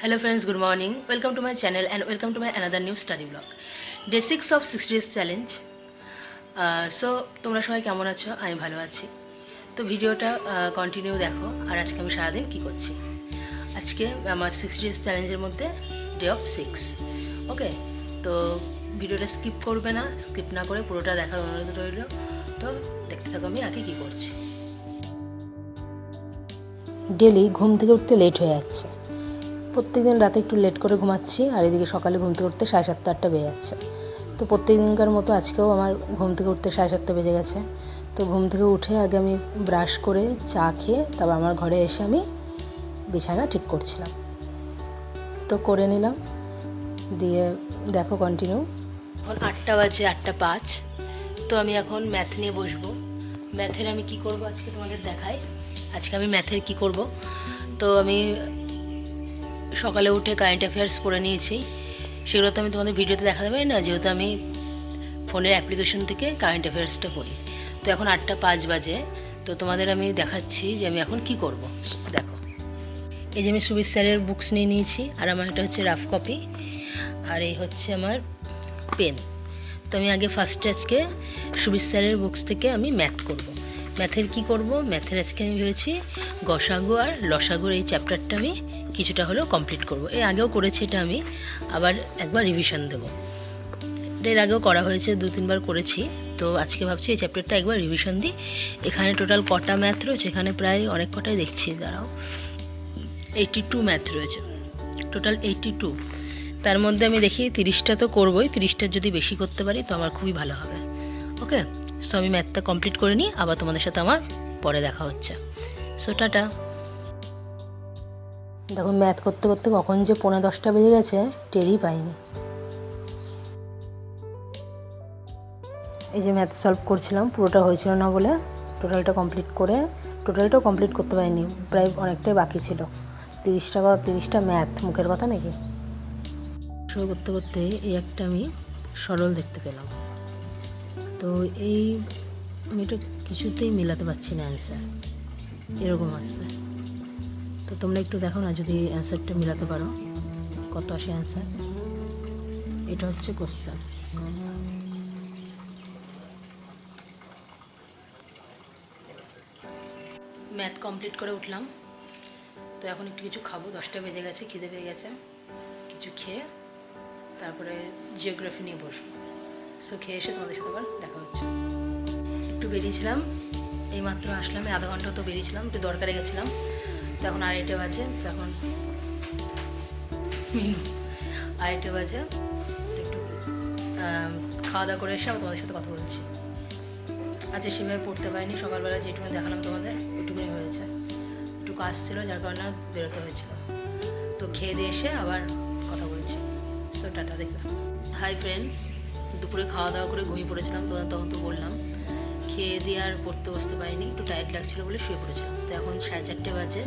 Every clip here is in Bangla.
Hello friends, good morning. Welcome to my channel and welcome to my another new study vlog. Day 6 of 6 days challenge. So তোমরা সবাই কেমন আছো? আমি ভালো আছি। তো ভিডিওটা কন্টিনিউ দেখো আর আজকে আমি সারাদিন কী করছি। আজকে আমার সিক্স ডেজ চ্যালেঞ্জের মধ্যে ডে অফ সিক্স ওকে তো ভিডিওটা স্কিপ করবে না স্কিপ না করে পুরোটা দেখার অনুরোধ রইল। তো দেখতে থাকো আমি আগে কী করছি। ডেলি ঘুম থেকে উঠতে লেট হয়ে যাচ্ছে। প্রত্যেকদিন রাতে একটু লেট করে ঘুমাচ্ছি, আর এদিকে সকালে ঘুম থেকে উঠতে সাড়ে সাতটা আটটা বেজে যাচ্ছে। তো প্রত্যেক দিনকার মতো আজকেও আমার ঘুম থেকে উঠতে সাড়ে সাতটা বেজে গেছে। তো ঘুম থেকে উঠে আগে আমি ব্রাশ করে চা খেয়ে তারপর আমার ঘরে এসে আমি বিছানা ঠিক করছিলাম। তো করে নিলাম, দিয়ে দেখো কন্টিনিউ এখন আটটা বাজে, আটটা পাঁচ। তো আমি এখন ম্যাথ নিয়ে বসবো। ম্যাথের আমি কি করব আজকে তোমাদের দেখাই। আজকে আমি ম্যাথের কি করব? তো আমি সকালে উঠে কারেন্ট অ্যাফেয়ার্স পড়ে নিয়েছি। সেগুলো তো আমি তোমাদের ভিডিওতে দেখাতে পারি না, যেহেতু আমি ফোনের অ্যাপ্লিকেশন থেকে কারেন্ট অ্যাফেয়ার্সটা পড়ি। তো এখন আটটা পাঁচ বাজে, তো তোমাদের আমি দেখাচ্ছি যে আমি এখন কি করব। দেখো। এই যে আমি সুবির স্যারের বুকস নিয়ে নিয়েছি, আর আমার এটা হচ্ছে রাফ কপি আর এই হচ্ছে আমার পেন তো আমি আগে ফার্স্টে আজকে সুবির স্যারের বুকস থেকে আমি ম্যাথ করব। ম্যাথের কি করব? ম্যাথের আজকে আমি ভেবেছি গসাগু আর লসাগুর এই চ্যাপ্টারটা আমি কিছুটা হলেও কমপ্লিট করব। এর আগেও করেছি এটা আমি, আবার একবার রিভিশন দেব। এটা এর আগেও করা হয়েছে, দু তিনবার করেছি। তো আজকে ভাবছি এই চ্যাপ্টারটা একবার রিভিশন দিই। এখানে টোটাল কটা ম্যাথ রয়েছে? এখানে প্রায় অনেক কটাই দেখছি, দাঁড়াও। এইটি টু ম্যাথ রয়েছে। টোটাল এইটি টু তার মধ্যে আমি দেখি তিরিশটা তো করবোই, তিরিশটার যদি বেশি করতে পারি তো আমার খুবই ভালো হবে। ওকে সো আমি ম্যাথটা কমপ্লিট করে নিই আবার তোমাদের সাথে আমার পরে দেখা হচ্ছে। So tata. দেখো ম্যাথ করতে করতে কখন যে পৌনে দশটা বেজে গেছে টেরই পাইনি। এই যে ম্যাথ সলভ করছিলাম পুরোটা হয়েছিল না বলে টোটালটা কমপ্লিট করে টোটালটাও কমপ্লিট করতে পারিনি প্রায় অনেকটাই বাকি ছিল। তিরিশটা তিরিশটা ম্যাথ মুখের কথা নাকি? শুরু করতে করতে এই একটা আমি সরল দেখতে পেলাম। তো এই আমি এটা কিছুতেই মেলাতে পারছি না অ্যান্সার এরকম আসছে। তো তোমরা একটু দেখো না যদি অ্যান্সারটা মেলাতে পারো, কত আসে অ্যান্সার এটা হচ্ছে কোশ্চেন ম্যাথ কমপ্লিট করে উঠলাম। তো এখন একটু কিছু খাব, দশটা বেজে গেছে, খিদে পেয়ে গেছে। কিছু খেয়ে তারপরে জিওগ্রাফি নিয়ে বসবো। সো খেয়ে এসে তোমাদের সাথে আবার দেখা হচ্ছে। একটু বেরিয়েছিলাম, এইমাত্র আসলাম, এই আধা ঘণ্টা তো বেরিয়েছিলাম, তো দরকারে গেছিলাম। তো এখন আড়াইটে বাজে, তখন আড়াইটে বাজে একটু খাওয়া দাওয়া করে এসে আমি তোমাদের সাথে কথা বলছি। আচ্ছা সেভাবে পড়তে পারিনি, সকালবেলা যেটুকু দেখালাম তোমাদের ওইটুকুনি হয়েছে। একটু কাজ ছিল যার কারণে বেরোতে হয়েছিল। তো খেয়ে দিয়ে এসে আবার কথা বলছি। সো টাটা, দেখলাম। হাই ফ্রেন্ডস দুপুরে খাওয়া দাওয়া করে ঘুমিয়ে পড়েছিলাম তো তখন তো বললাম। খেয়ে দিয়ে আর পড়তে বসতে পারিনি, একটু টায়ার্ড লাগছিল বলে শুয়ে পড়েছিলাম। তো এখন সাড়ে চারটে বাজে,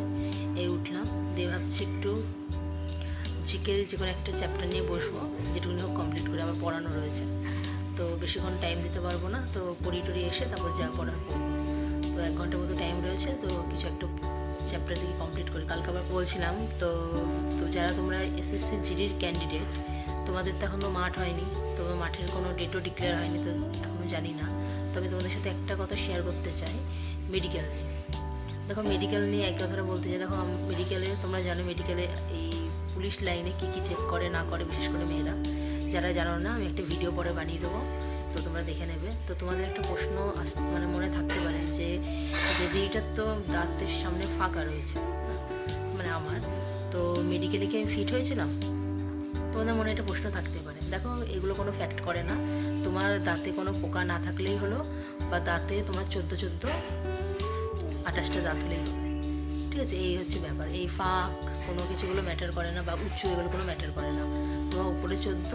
এই উঠলাম, দিয়ে ভাবছি একটু জিকের যে কোনো একটা চ্যাপ্টার নিয়ে বসবো, যেটুকুনি হোক কমপ্লিট করে আমার পড়ানো রয়েছে। তো বেশিক্ষণ টাইম দিতে পারব না, তো পড়ি টড়ি এসে তারপর যা পড়ার পড়ব। তো এক ঘণ্টার মতো টাইম রয়েছে, তো কিছু একটা চ্যাপ্টার থেকে কমপ্লিট করি। কালকে আবার বলছিলাম, তো তো যারা তোমরা এসএসসি জিডির ক্যান্ডিডেট তোমাদের তো এখনও মাঠ হয়নি, তবে মাঠের কোনো ডেটও ডিক্লেয়ার হয়নি তো এখনও জানি না। তবে তোমাদের সাথে একটা কথা শেয়ার করতে চাই মেডিকেল নিয়ে। দেখো মেডিকেল নিয়ে এক কথাটা বলতে চাই দেখো মেডিকেলে তোমরা জানো মেডিকেলে এই পুলিশ লাইনে কী কী চেক করে, না করে, বিশেষ করে মেয়েরা। যারা জানো না, আমি একটা ভিডিও পরে বানিয়ে দেবো, তো তোমরা দেখে নেবে। তো তোমাদের একটা প্রশ্ন আস মানে মনে থাকতে পারে যে, যদি এটার তো দাঁতের সামনে ফাঁকা রয়েছে মানে আমার, তো মেডিকেলে কি আমি ফিট হয়েছিলাম? তোমাদের মনে একটা প্রশ্ন থাকতে পারে। দেখো, এগুলো কোনো ফ্যাক্ট করে না। তোমার দাঁতে কোনো পোকা না থাকলেই হলো বা দাঁতে তোমার চোদ্দ চোদ্দ আঠাশটা দাঁত হলেই হবে ঠিক আছে, এই হচ্ছে ব্যাপার। এই ফাঁক কোনো কিছুগুলো ম্যাটার করে না বা উঁচু এগুলো কোনো ম্যাটার করে না। তোমার উপরে চোদ্দ,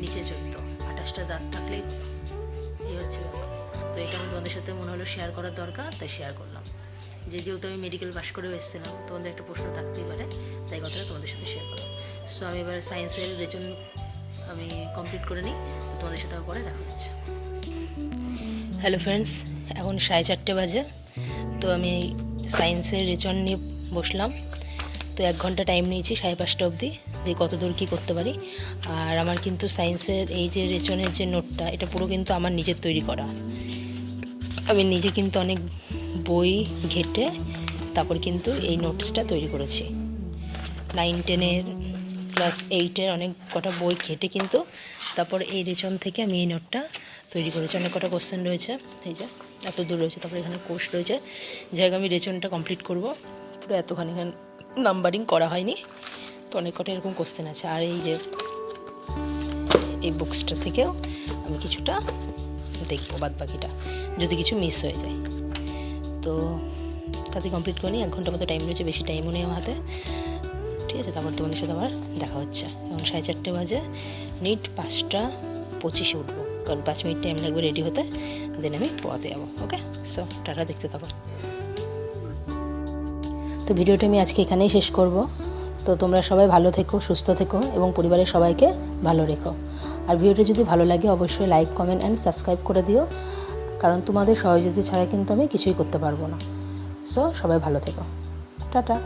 নিচে চোদ্দ, আঠাশটা দাঁত থাকলেই এই হচ্ছে ব্যাপার। তো এটা আমি তোমাদের সাথে মনে হলো শেয়ার করার দরকার, তাই শেয়ার করলাম। যে যেহেতু আমি মেডিকেল পাশ করেও এসেছিলাম, তোমাদের একটা প্রশ্ন থাকতেই পারে, তাই কথাটা তোমাদের সাথে শেয়ার করলাম। সো আমি এবার সায়েন্সের রেজন আমি কমপ্লিট করে নিই, তো তোমাদের সাথে পরে দেখা হচ্ছে। হ্যালো ফ্রেন্ডস এখন সাড়ে চারটে বাজে, তো আমি সায়েন্সের রেচন নিয়ে বসলাম। তো এক ঘণ্টা টাইম নিয়েছি, সাড়ে পাঁচটা অবধি দিয়ে কত দূর কী করতে পারি। আর আমার কিন্তু সায়েন্সের এই যে রেচনের যে নোটটা এটা পুরো কিন্তু আমার নিজের তৈরি করা। আমি নিজে কিন্তু অনেক বই ঘেটে তারপর কিন্তু এই নোটসটা তৈরি করেছি। নাইন টেনের ক্লাস এইটের অনেক কটা বই ঘেটে কিন্তু তারপর এই রেচন থেকে আমি এই নোটটা তৈরি করেছি। অনেক কটা কোশ্চেন রয়েছে, এই যে এত দূর রয়েছে, তারপর এখানে কোর্স রয়েছে। জায়গা আমি রেচনটা কমপ্লিট করব। পুরো এতখানি নাম্বারিং করা হয়নি, তো অনেক কটা এরকম কোশ্চেন আছে। আর এই যে এই বুকসটা থেকেও আমি কিছুটা দেখব বাদ বাকিটা যদি কিছু মিস হয়ে যায়। তো তাতে কমপ্লিট করে নিই, এক ঘণ্টা মতো টাইম রয়েছে, বেশি টাইমও নেই আমার হাতে। ঠিক আছে, তারপর তোমাদের সাথে আবার দেখা হচ্ছে। এখন সাড়ে চারটে বাজে নিট পাঁচটা পঁচিশে উঠবো। কারণ পাঁচ মিনিট টাইম লাগবে রেডি হতে দেন আমি পড়াতে যাব ওকে সো টাটা, দেখতে থাকো। তো ভিডিওটা আমি আজকে এখানেই শেষ করব। তো তোমরা সবাই ভালো থেকো, সুস্থ থেকো, এবং পরিবারের সবাইকে ভালো রেখো। আর ভিডিওটা যদি ভালো লাগে, অবশ্যই লাইক কমেন্ট অ্যান্ড সাবস্ক্রাইব করে দিও। কারণ তোমাদের সহযোগিতা ছাড়া কিন্তু আমি কিছুই করতে পারব না। সো সবাই ভালো থেকো। টাটা।